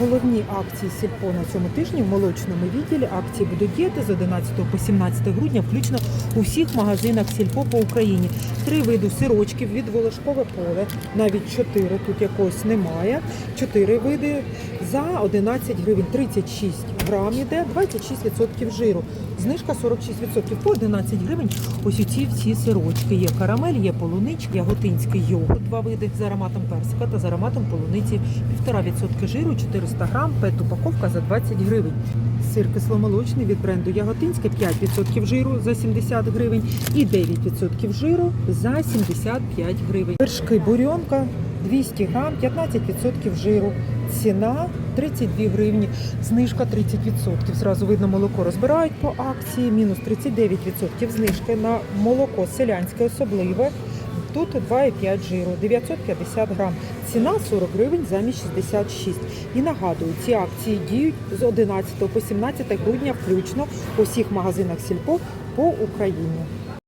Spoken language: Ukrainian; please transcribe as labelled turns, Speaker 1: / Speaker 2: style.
Speaker 1: Головні акції Сільпо на цьому тижні в молочному відділі. Акції будуть діяти з 11 по 17 грудня, включно у всіх магазинах Сільпо по Україні. Три види сирочків від волошкове поле, навіть чотири, тут якогось немає. Чотири види за 11 гривень, 36 грам іде, 26% жиру. Знижка 46% по 11 гривень. Ось оці всі сирочки. Є карамель, є полуничка, яготинський йогурт, два види з ароматом персика та з ароматом полуниці 1,5% жиру, 400 грам, пет упаковка за 20 гривень. Сир кисломолочний від бренду Яготинське 5% жиру за 70 гривень і 9% жиру за 75 гривень. Вершки бурьонка 200 грам, 15% жиру. Ціна 32 гривні, знижка 30%. Зразу видно, молоко розбирають по акції, мінус 39% знижки на молоко селянське особливе. Тут 2,5 жиру, 950 грам. Ціна 40 гривень замість 66. І нагадую, ці акції діють з 11 по 17 грудня включно у всіх магазинах Сільпо по Україні.